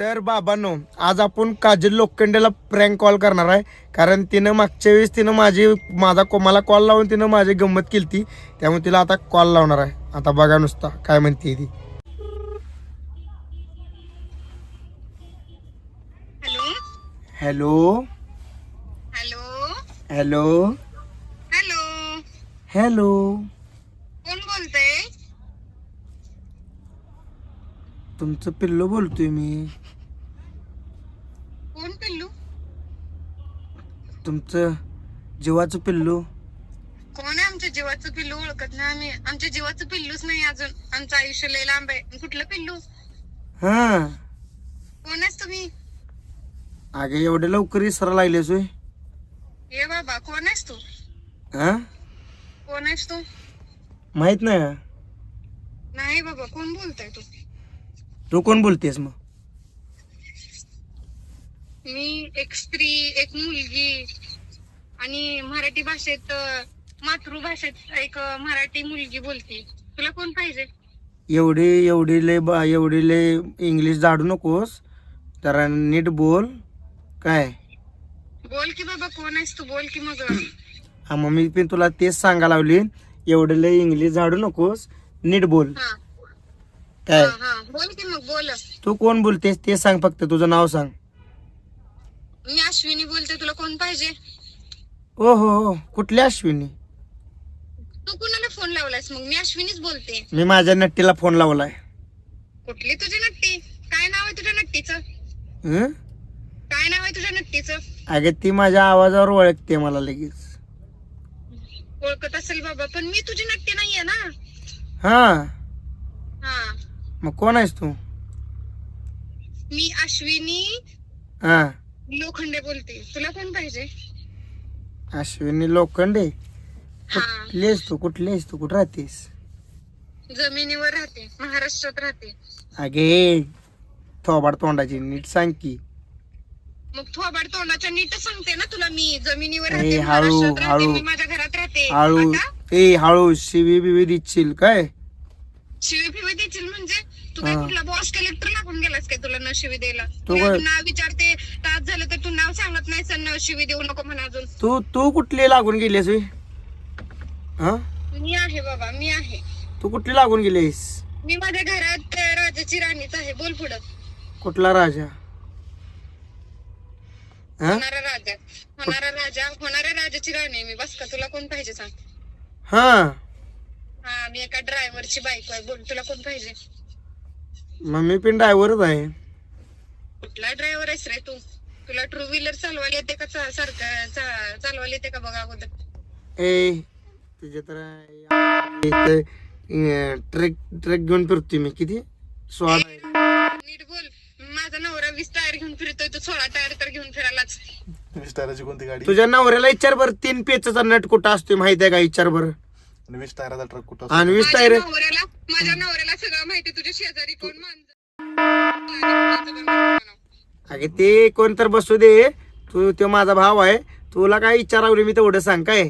तर बाबांनो आज आपण काजल लोखंडेला प्रँक कॉल करणार आहे. कारण तिनं मागच्या वेळेस तिनं माझी माझा को- मला कॉल लावून तिनं माझी गंमत केली त्यामुळे तिला आता कॉल लावणार आहे. आता बघा नुसता काय म्हणते ती. Hello. Hello. Hello. Hello. Hello. Hello. कोण बोलतय? तुमचं पिल्लू बोलतोय मी. कोण पिल्लू? तुमचं जीवाचं पिल्लू? कोण आहे आमच्या जीवाचं पिल्लू? ओळखत नाही आम्ही. आमच्या जीवाचं पिल्लूच नाही अजून. आमचं आयुष्य लय लांब आहे. कुठलं पिल्लू? हां. कोण आहेस तुम्ही? अगे एवढे लवकर इसरा लागलेस होय. ये बाबा कोण आहेस तू? हां? कोण आहेस तू? माहीत नाही? नाही बाबा कोण बोलतोय तू? तू कोण बोलतेस मग? मी एक स्त्री एक मुलगी आणि मराठी भाषेत मातृभाषेत एक मराठी मुलगी बोलते. तुला कोण पाहिजे? एवढी एवढी लय बा एवढी लय इंग्लिश जाडू नकोस. जरा नीट बोल. काय? बोल की बाबा कोण आहेस तू? बोल की मग. हा मग मी पण तुला तेच सांगा लावली. एवढं लय इंग्लिश झाडू नकोस. नीट बोल. हा. काय? हा हा. बोल की मग बोल. तू कोण बोलतेस ते सांग फक्त. तुझं नाव सांग. मी अश्विनी बोलते तुला कोण पाहिजे? ओ हो हो. कुठल्या अश्विनी? तू कुणाला फोन लावलायस मग? मी अश्विनीच बोलते. मी माझ्या नट्टीला फोन लावलाय. कुठली तुझी नट्टी? काय नाव आहे तुझ्या नट्टीचं? हं? काय नाव आहे तुझ्या नट्टीचं? अगे ती माझ्या आवाजावर ओळखते मला लगेच. ओळखत असेल बाबा पण मी तुझी नट्टी नाहीये ना? हा. हा. मग कोण आहेस तू? मी अश्विनी. हा. लोखंडे बोलते. तुला कोण पाहिजे. अश्विनी लोखंडे? हा. कुठली आहेस तू? कुठली आहेस तू? कुठं राहतेस? जमिनीवर राहते. महाराष्ट्रात राहते. अगे थोबाड तोंडाची नीट सांग की. मग थोबाड तोंडाच्या नीट सांगते ना तुला मी. जमिनीवर ए, राहते हळू, महाराष्ट्रात राहते हळू. मी माझ्या घरात राहते. हळू. आता? ए हळू. शिवी बिवी दिसशील काय? शिवी फिवी देशील म्हणजे? तू काय हा. कुठला बॉस कलेक्टर लागून गेलास काय तुला न शिवी द्यायला? तू काय- नाव विचारते तास झालं तर तू नाव सांगत नाही सर न शिवी देऊ नको म्हणा अजून. तू तू कुठली लागून गेलीस? हा? मी आहे बाबा मी आहे. तू कुठली लागून गेलीस? मी माझ्या घरात अं, राजाची राणीच आहे बोल पुढं. कुठला राजा? हा? होणारा राजा होणारा राजा होणाऱ्या राजाची राणी आहे मी. बस का तुला कोण पाहिजे सांग? हा. हा मी एका ड्रायव्हरची बायको आहे. बोल तुला कोण पाहिजे? मग मी पण ड्रायव्हरच आहे. कुठला ड्रायव्हर आहेस रे तू? तुला टू व्हीलर चालवायला येते का? चा- सारखं चा- चालवायला येते का बघा अगोदर? ए तुझ्या तर ट्रेक ट्रेक घेऊन फिरतोय मी. किती? सोळा नीट बोल. माझा नवरा वीस टायर घेऊन फिरतोय तो सोळा टायर तर घेऊन फिरायलाच. वीस टायराची कोणती गाडी? तुझ्या नवऱ्याला विचार बर तीन पेचाचा नट कुठं असतोय माहिती आहे का? विचार बर. आणि वीस टायराचा ट्रक कुठं असतो? आणि वीस माझ्या नवऱ्याला माझ्या नवऱ्याला सगळं माहिती तुझ्या शेजारी कोण अगे ते कोण तर बसू दे. तू तो माझा भाव आहे. तुला काय विचारावली मी तेवढं सांग काय?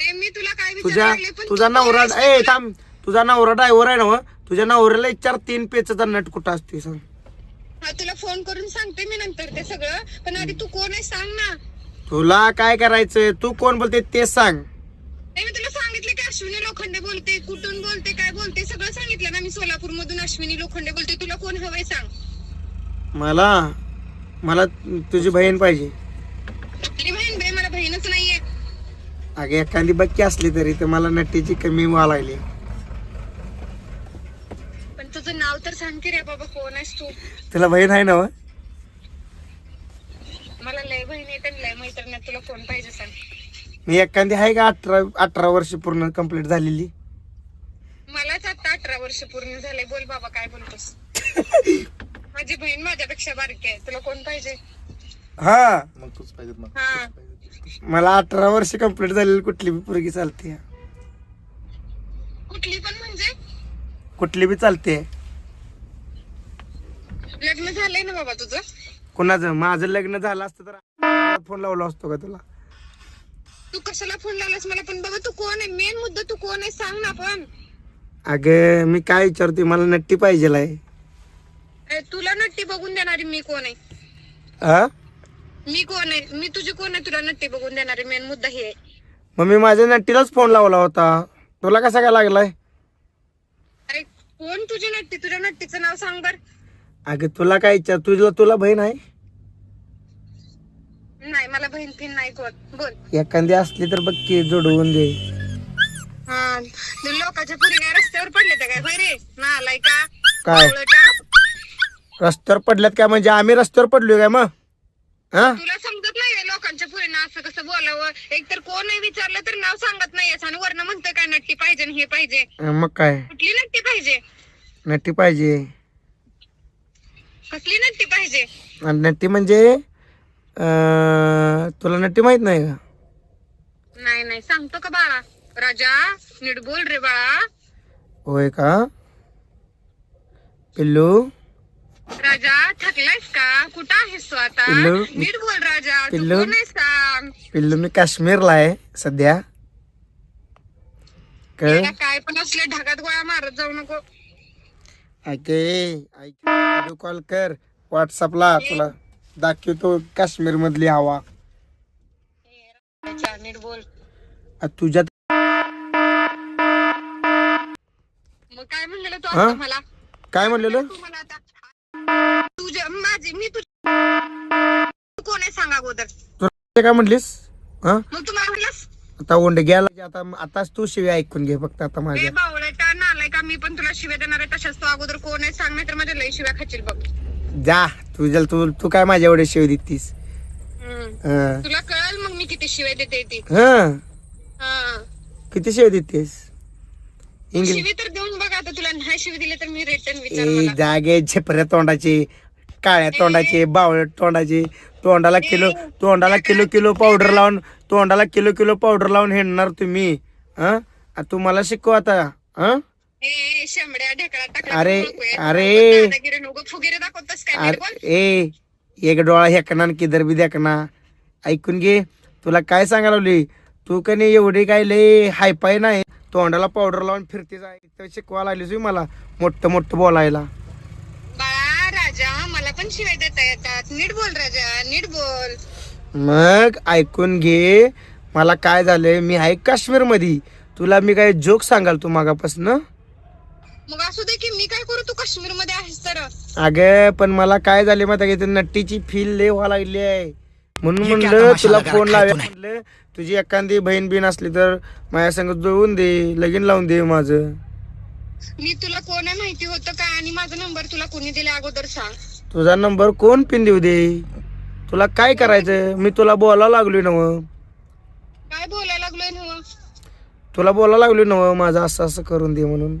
ते मी तुला काय तुझ्या विचारले पण तुझा तू नवरा ए? थांब. तुझा नवरा ड्रायव्हर आहे ना हो? तुझ्या नवऱ्याला विचार तीन पेचाचा नट कुठं असतोय सांग. हा तुला फोन करून सांगते मी नंतर ते सगळं. पण आधी तू कोण आहे सांग ना. तुला काय करायचंय? तू कोण बोलते ते सांग. ते मी तुला सांगितलं की अश्विनी लोखंडे बोलते कुठून बोलते काय बोलते सगळं सांगितलं ना मी सोलापूर मधून अश्विनी लोखंडे बोलते. तुला कोण हवंय सांग. मला मला तुझी बहीण पाहिजे. आपली बहीण बाई मला बहीणच नाहीये. अगे एखादी बक्की असली तरी तर मला नट्टीची कमी व्हायला लागली पण तुझं नाव तर सांग की रे बाबा कोण आहेस तू? तुला बहीण आहे ना हो? मला लय बहीण येते लय मैत्रीण. तुला कोण पाहिजे सांग? मी एखादी आहे का अठरा अठरा वर्ष पूर्ण कंप्लीट झालेली? मलाच आता अठरा वर्ष पूर्ण झाले बोल बाबा काय बोलतोस? माझी बहीण माझ्यापेक्षा बारकी आहे. तुला कोण पाहिजे? हा. मग तूच पाहिजे मग हा. तूच पाहिजे. मला अठरा वर्ष कंप्लीट झालेली कुठली बी पोरगी चालते. कुठली पण म्हणजे? कुठली बी चालते. लग्न झालंय ना बाबा तुझं? कुणाचं? माझं लग्न झालं असतं तर फोन लावला असतो का तुला? तू कशाला फोन लावलास मला पण बाबा तू कोण आहे? मेन मुद्दा तू कोण आहे? सांग ना पण. अगं मी काय विचारतोय मला नट्टी पाहिजे ए, तुला नट्टी बघून देणारी मी कोण आहे? हा मी कोण आहे? मी तुझी कोण आहे? तुला नट्टी बघून देणारी मेन मुद्दा हे आहे. मग मी माझ्या नट्टीलाच फोन लावला होता. तुला कसा काय लागलाय? अरे कोण तुझी नट्टी? तुझ्या नट्टीचं नाव सांग बर. अगं तुला काय इच्छा तुझला तुला बहीण आहे? मला बहीण फिन नाही कोण. बोल. एखादी असली तर बघ की जोडवून दे. हा. लोकांच्या पुरी काय रस्त्यावर पडले तर काय? होय रे. ना आलाय का? काय? बावळटा. रस्त्यावर पडल्यात काय? म्हणजे आम्ही रस्त्यावर पडलोय काय मग? हा? तुला समजत नाही लोकांच्या पुरीनं असं कसं बोलावं? एक तर कोण नाही विचारलं तर नाव सांगत नाहीयेस आणि वरनं म्हणतोय काय नट्टी पाहिजे आणि हे पाहिजे. मग काय? कुठली नट्टी पाहिजे? नट्टी पाहिजे. कसली नट्टी पाहिजे? आणि नट्टी म्हणजे तुला नट्टी माहीत नाही का? नाही नाही. सांगतो का बाळा? राजा नीट बोल रे बाळा. होय का? पिल्लू? राजा थकलायस का? कुठं आहेस तू आता? पिल्लू, नीट बोल राजा. तू पिल्लू. कोण आहेस सांग. पिल्लू मी काश्मीरला आहे सध्या. कळ? याला काय पण असले ढगात गोळ्या मारत जाऊ नको. ऐके व्हिडिओ कॉल कर. व्हॉट्सअपला तुला. दाखवतो काश्मीर मधली हवा. राजा, नीट बोल आ, तुझ्या मग काय म्हणलेलं तू हा? आता मला? काय म्हणलेलं? तू मला आता तुझ्या माझी मी तुझ्या तू कोण आहे सांग अगोदर? काय म्हणलीस? हा? मग तू मला म्हणलंस? आता ओंड गेला आता आताच तू शिवी ऐकून घे फक्त आता ए माझ्या. बावळटा नालाय का मी पण तुला शिव्या देणार आहे तशाच तू अगोदर कोण आहे सांग नाही तर माझ्या लई शिव्या खाशील बघ. जा तुझ्या तू तू काय माझ्या एवढे शिवी देतीस. हं. तुला कळल मग मी किती शिव्या देते ती हं हा किती शिवी देतेस इंग्लिश शिवी तर देऊन बघ आता तुला नाही शिवी दिली तर मी रिटर्न विचार ए मला जागे झेपऱ्या तोंडाचे काळ्या तोंडाचे बावळ तोंडाचे तोंडाला किलो तोंडाला किलो किलो पावडर लावून तोंडाला किलो किलो पावडर लावून हिंडणार तुम्ही हं? आ, तू मला शिकव आता हं? ए ए, शेंबड्या ढेकळा टाकला अरे. अरे. दादागिरी नको फुगिरी दाखवतोस काय? नीट बोल. अरे ए एक डोळा हेकना आणि किधर बी देखना ऐकून घे. तुला काय सांगायला लावली? तू का नाही एवढी काय लय हायपाय नाही. तोंडाला पावडर लावून फिरते जाय शिकवा लागलीस होय मला. मोठं मोठं बोलायला. बाळा राजा मला पण शिवाय देता येतात. नीट बोल राजा नीट बोल. मग ऐकून घे. मला काय झालंय? मी आहे काश्मीरमध्ये तुला मी काय जोक सांगाल तू मागापासून? मग असू दे की मी काय करू? तू काश्मीरमध्ये आहेस तर. अगं पण मला काय झाले माहिती का, नट्टीची फील लय व्हायला लागली आहे. म्हणून म्हणलं तुला फोन लावे. म्हणलं तुझी एखादी बहीण बिन असली तर माझ्या संग जुळवून दे लगीन लावून दे माझं. मी तुला कोण आहे माहिती होतं का? आणि माझा नंबर तुला कोणी दिला अगोदर सांग. तुझा नंबर कोण पिन देऊ दे? तुला काय करायचं? मी तुला बोलायला लागलोय नव काय बोलायला लागलोय ना तुला बोलायला लागलोय नव माझं असं असं करून दे म्हणून.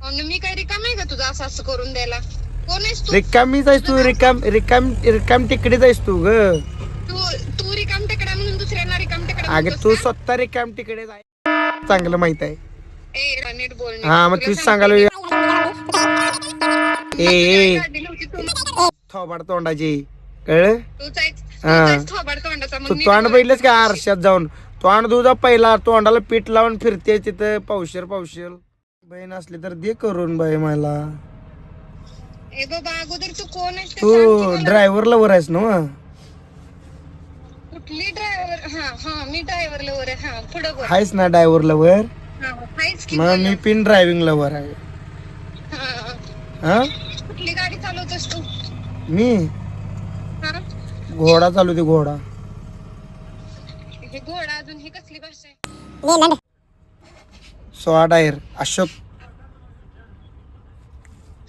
आणि मी काय रिकाम आहे का तुझं असं असं करून द्यायला कोण आहेस तू रिकामी जायस तू रिकाम रिकाम रिकाम तिकडे जायस तू ग तू तू रिकाम टेकडा म्हणून दुसऱ्यांना रिकाम टेकडा अगं तू? स्वतः रिकाम तिकडे जाय चांगलं माहीत आहे ए रा, नीट बोल नीट. हा मग तुला तूच सांगते सांगायला मी. ए तू. थोबाड तोंडाची कळ तूच आहेस- तूच हा. आहेस थोबाड तोंडाचा. मग तू तोंड बोल. बघितलंस का आरशात जाऊन तोंड दुधा पहिला तोंडाला पीठ लावून फिरते तिथं पावशर पावशर बहीण असली तर दे करून बाई मला. ए बाबा अगोदर तू कोण आहेस ते तू सांग की मला. ड्रायव्हर लवर आहेस ना मग? कुठली ड्रायव्हर? हा हा मी ड्रायव्हर लवर आहे. हा पुढे बोल. आहेस ना ड्रायव्हर लवर हा, की मग. मी पिन ड्रायव्हिंग लवर आहे. हा. हा? कुठली गाडी चालवतोस तू? मी? हा? घोडा चालू दे घोडा. हे घोडा अजून ही कसली भाषा आहे? सोळा टायर अशोक.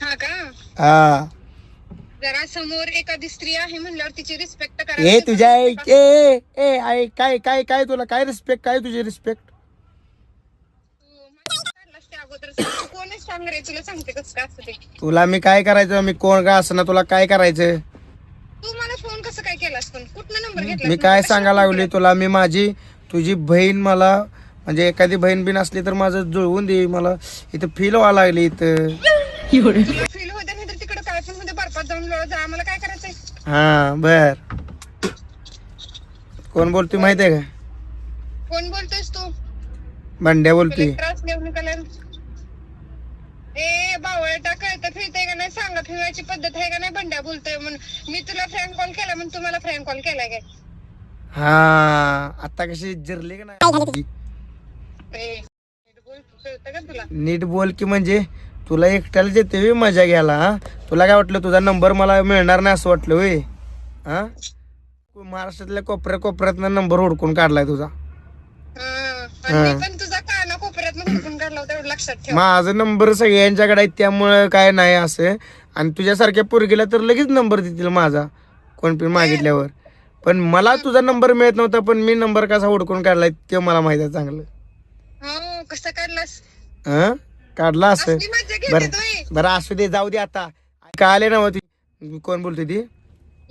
हा का? हा. जरा समोर एखादी स्त्री आहे म्हणल्यावर तिची रिस्पेक्ट करा. ए तुझ्या आई- ए ए ए आई काय काय काय तुला काय रिस्पेक्ट काय तुझी रिस्पेक्ट अगोदर सांग. आहे सांग तुला सांगते कसं काय असतं ते तुला मी काय करायचं? मी कोण का असं तुला काय करायचं? तू मला फोन कसं काय केलास पण? कुठनं नंबर घेतला मी काय सांगायला लागली तुला? मी माझी तुझी बहीण मला म्हणजे एखादी बहीण बिन असली तर माझं जुळवून दे मला इथं फील व्हायला लागली इथं. फील होते नाही तर तिकडे काय पण मध्ये बर्फात जाऊन लोळ जा आम्हाला काय करायचंय? हा बर. कोण बोलतोय माहिती आहे का? कोण बोलतोयस तू? बंड्या बोलतोय. त्रास घेऊन निघाला ए बावळटा कळतं फिरतंय का नाही? सांगा फिरवायची पद्धत आहे का नाही? बंड्या बोलतोय म्हणून. मी तुला फ्रँक कॉल केला म्हणून तुम्हाला फ्रँक कॉल केलाय काय? हा आता कशी जिरली का नाही? नीट बोल, का म्हणजे तुला एकट्याला देते मजा घ्यायला हा? तुला काय वाटलं तुझा नंबर मला मिळणार नाही असं वाटलं होय हा? महाराष्ट्रातल्या कोपऱ्या कोपऱ्यातनं नंबर हुडकून काढलाय तुझा. कोपऱ्यात माझा नंबर सगळ्यांच्याकडे आहे त्यामुळं काय नाही असं. आणि तुझ्यासारख्या पोरगीला तर लगेच नंबर देतील माझा कोण पण मागितल्यावर. पण मला तुझा नंबर मिळत नव्हता पण मी नंबर कसा हुडकून काढलाय ते मला माहीत आहे चांगलं. हो कसं काढलास? हा काढला असं? असली बरं घेते तुम्ही बरं असू दे जाऊ दे आता. काय आले ना ती? कोण बोलते ती?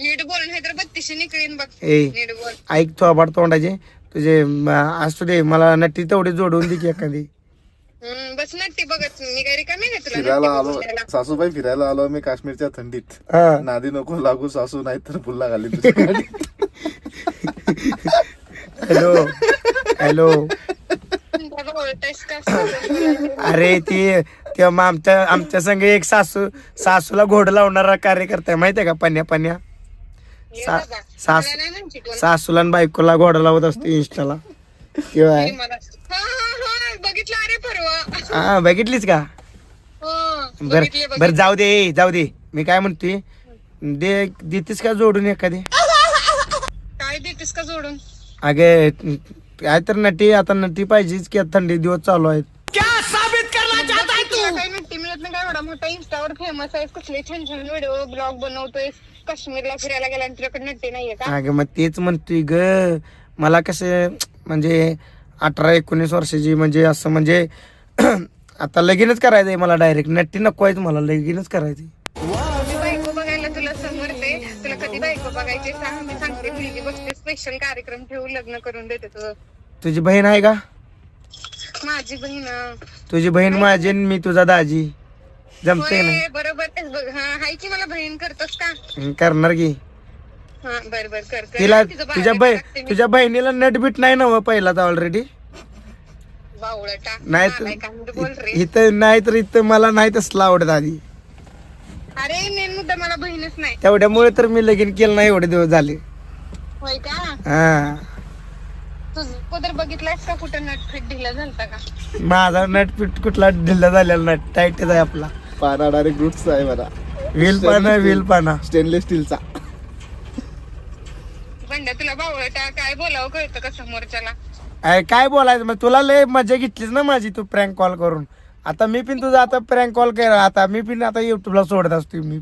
नीट बोल नाही तर बत्तीशी निकळीन बघ. ए नीट बोल. ऐक थोबाड तोंडाचे. तुझे म, असू दे मला नट्टी तेवढी जोडून दे की एखादी. हं, बस नट्टी बघत मी काही रिकामी नाही तुला फिरायला आलो. बघायला. सासूबाई फिरायला आलो मी काश्मीरच्या थंडीत. हा. नादी नको लागू सासू नाही तर पुल्ला घाली तुझ्या गाडीत. हॅलो. हॅलो बाबा ओळखायस का असं? अरे ती ते मग आमच्या आमच्या संग एक सासू सासूला घोड लावणारा कार्यकर्ता आहे माहितीये का? पन्या पन्या. सा-. सास-. सासूला बायकोला घोडा लावत असतो इंस्टाला. किंवा हा, हा, हा, हा बघितलीच का? हो, बर बघितली, बर. जाऊ दे जाऊ दे. मी काय म्हणतोय? दे देतेस का जोडून एखादी? काय देतेस का जोडून? अगे काय तर नटी आता नटी पाहिजेच की आता थंडी दिवस चालू आहेत. तुला काही मिळत नाही काय एवढा मोठा इंस्टावर फेमस आहेस कसले छान छान व्हिडिओ ब्लॉग बनवतोय काश्मीरला फिरायला गेला आणि तुझ्याकडे नट्टी नाहीये का? अगं मग तेच म्हणतोय ग. मला कसं म्हणजे अठरा एकोणीस वर्षाची म्हणजे असं म्हणजे आता लगीनच करायचंय मला डायरेक्ट नट्टी नको आहे मला लगीनच करायची सांग मी सांगते मुलगी बघते स्पेशल कार्यक्रम ठेवू लग्न करून देते तुझं. तुझी बहीण आहे का? माझी बहीण तुझी बहीण माझी आणि मी तुझा दाजी. जमते होय, बरोबर तेच बघ हा हाय की मला बहीण करतोस का? ना करणार की. हा बर बर कर कर. तिला तिचं तुझ्या बायोडेटा बही टाकते मी. तुझ्या बहिणीला नट बीट नाही ना हो पहिलाच ऑलरेडी बावळटा नाही बोल रे. तर इथं नाही तर इथं मला नाही तसलं आवडत आधी. अरे नेन मुद्दा मला बहीणच नाही. तेवढ्यामुळे तर मी लगीन केलं नाही एवढे दिवस झाले. होय का? हा. तुझ पदर बघितलायस का कुठं नटफिट ढिला झालता का? माझा नट पीट कुठला ढिल्ला झालेला नट टाईटच आहे आपला. पाना डायरेक्ट रूट्स आहे मला. व्हील पाना व्हील पाना. स्टेनलेस स्टीलचा बंड्या तुला बावळटा काय बोलावं कळतं का समोरच्याला? काय बोलायचं? मग तुला लय मजा घेतलीच ना माझी तू प्रँक कॉल करून. आता मी पण तुझा आता प्रँक कॉल. कर आता मी पण आता युट्यूबला सोडत असतो मी.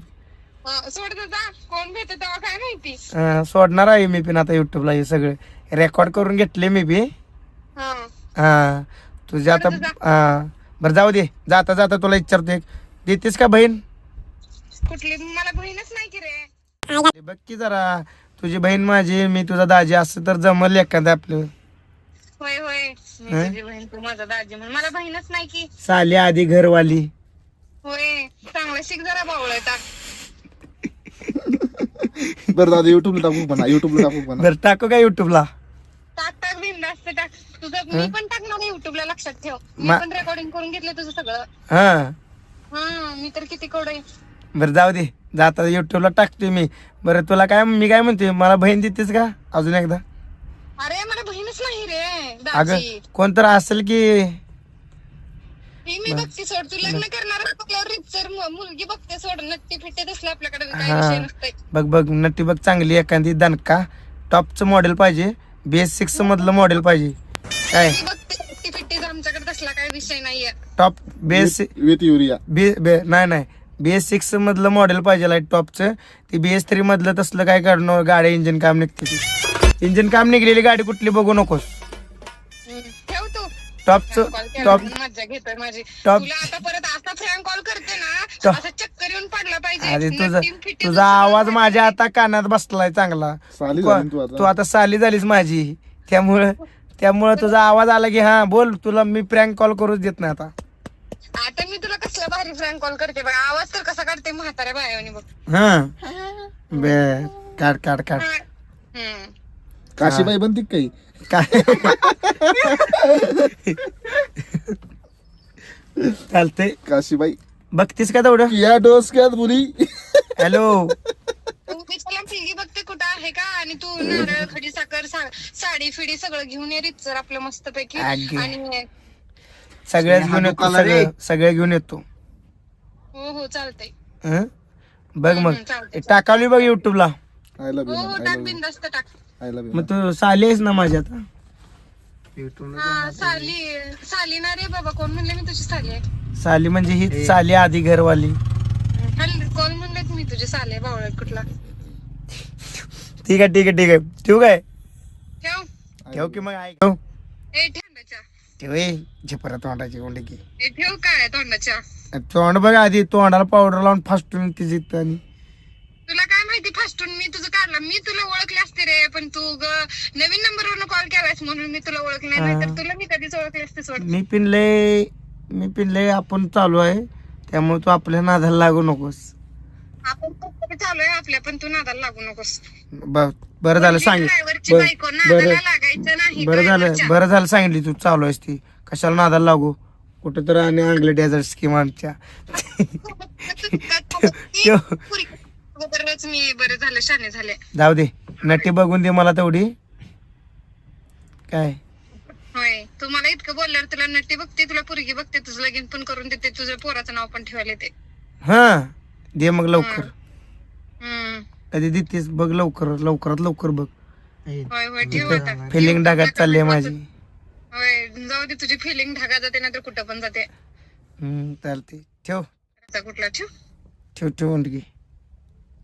हा, सोड जा कोण भेटत तेव्हा काय माहिती? अं, सोडणार आहे मी पण आता युट्यूबला हे सगळे. रेकॉर्ड करून घेतले मी बी. हा. हा. तुझ्या आता हा. बरं जाऊ दे. जाता जाता तुला विचारतो एक. देतेस का बहीण? कुठली? मला बहीणच नाही की रे. बघ की जरा. तुझी बहीण माझी मी तुझा दाजी असं तर जमल एखादं आपलं. होय मी तुझी बहीण तू माझा दाजी म्हणून. मला बहीणच नाही की. साली आधी घरवाली. होय. चांगलं शिक जरा बावळटा बरं दादा युट्यूबला टाकू म्हणा युट्यूबला टाकू म्हणा. बरं टाकू का युट्यूबला टाक टाक बिंदास्त टाक. तुझं मी पण टाकणार युट्यूबला लक्षात ठेव. मी मा- पण रेकॉर्डिंग करून घेतलं तुझं सगळं. हा. हा मी तर किती कोड आहे. बरं जाऊ दे. जाता युट्यूबला टाकतोय मी. बरं तुला काय मी काय म्हणते मला बहीण देतेस का? अजून एकदा अरे मला बहीणच नाही रे अगं कोण तर असेल की? ही मी बघते सोड. तू लग्न करणार म्हटल्यावर रितसर मु- मुलगी बघते सोड. नक्की फिटे तसलं आपल्याकडे काही हा. विषय नसतंय. बघ बघ नट्टी बघ चांगली एखादी दणका. टॉपचं मॉडेल पाहिजे. बी एस सिक्स मधलं मॉडेल पाहिजे. काय? ती बघते. नक्की फिटे आमच्याकडे तसला काही विषय नाहीये. Top B S with urea. B बे- नाही नाही. बी एस सिक्स मधलं मॉडेल पाहिजे लाइट टॉपचं. ती बी एस थ्री मधलं तसलं काय काढणं गाडी इंजिन काम निघते ती. इंजिन काम निघलेली गाडी कुठली बघू नकोस. टॉपचं टॉप म्हणून मज्जा घेतोय माझी. टॉप- तुला आता परत असा फ्रँक कॉल करते ना टॉप- असं चक्कर येऊन पडला पाहिजे. अरे तुझा नक्की तुझा आवाज माझ्या आता कानात बसलाय चांगला. साली झाली ना तू तू आता आता साली झालीस माझी. त्यामुळं त्यामुळं तुझा आवाज आला की हा बोल तुला मी प्रँक कॉल करूच देत नाही आता. आता मी तुला कसला भारी फ्रँक कॉल करते बघ. आवाज तर कसा काढते म्हाताऱ्या बायाने बघ. हा. बे काढ काढ काढ. हा. हम्म. काशीबाई बनती काही? काय चालतंय. काशीबाई. बघतीस का तेवढं? या डोसक्यात मुली. हॅलो. मुलगी बघते कुठं आहे का? आणि तू नारळ खडी साखर सा- साडी फिडी सगळं घेऊन ये रितसर आपलं मस्त पैकी अगे. आणि सगळ्याच घेऊन येतो रे. सगळं सगळं घेऊन येतो. हो हो चालतंय. हं? बघ मग. हम्म, चालतंय. टाकावली बघ युट्यूबला आय लव्ह हो हो टाक यू. बिंदास्त टाक. आय लव्ह मग तू साली आहेस ना माझ्या आता? हा साली. साली ना रे बाबा कोण म्हणले मी तुझी साली आहे? साली म्हणजे ही साली आधी घरवाली. हल्ली कोण म्हणले मी तुझी साली आहे बावळट कुठला? ठीक आहे ठीक आहे ठीक आहे. ठेवू काय? ठेव. ठेव की मग ऐक. ठेव. ए ठेवण्याच्या ठेव ए. झेपरा तोंडाची कोंडी की ए ठेव काय तोंडाच्या? तोंड बघ आधी तोंडाला पावडर लावून फास्टून ती जित आणि फास्टून मी तुझं काढलं. मी तुला ओळखले असते रे पण तू ग नवीन नंबरवरून कॉल केलास म्हणून मी तुला ओळखले नाही. तर तुला मी कधीच ओळखले असते वाटतं मी पिनले मी पिनले आपण चालू आहे त्यामुळे तू आपल्या नादाला लागू नकोस. आपण चालू आहे आपल्या पण तू नादाला लागू नकोस. ब- बरं झालं सांग ड्रायव्हरची बर- बायको नादाला बरं लागायचं नाही बरं झालं driverच्या. बरं झालं सांगितली तू चालू आहेस ती. कशाला नादाला लागू? कुठं तर आणि अंगले डेझर्ट स्कीम आमच्या. अगोदरच मी बरे झाले शाने झाले. जाऊ दे नटी बघून दे मला तेवढी. काय? होय तू मला इतकं बोलल्यावर तुला नट्टी बघते तुला पुरगी बघते तुझं लगीन पण करून देते तुझ्या पोराचं नाव पण ठेवायला येते. हा दे मग लवकर. हम्म कधी देतेस बघ लवकर लवकरात लवकर बघ. होय होय ठेव आता. फिलिंग डागात चालली आहे माझी. होय जाऊ दे तुझी फिलिंग ढागा जाते नाहीतर कुठं पण जाते. हम्म चालते ठेव. आता कुठला ठेव? ठेव ठेव म्हणते की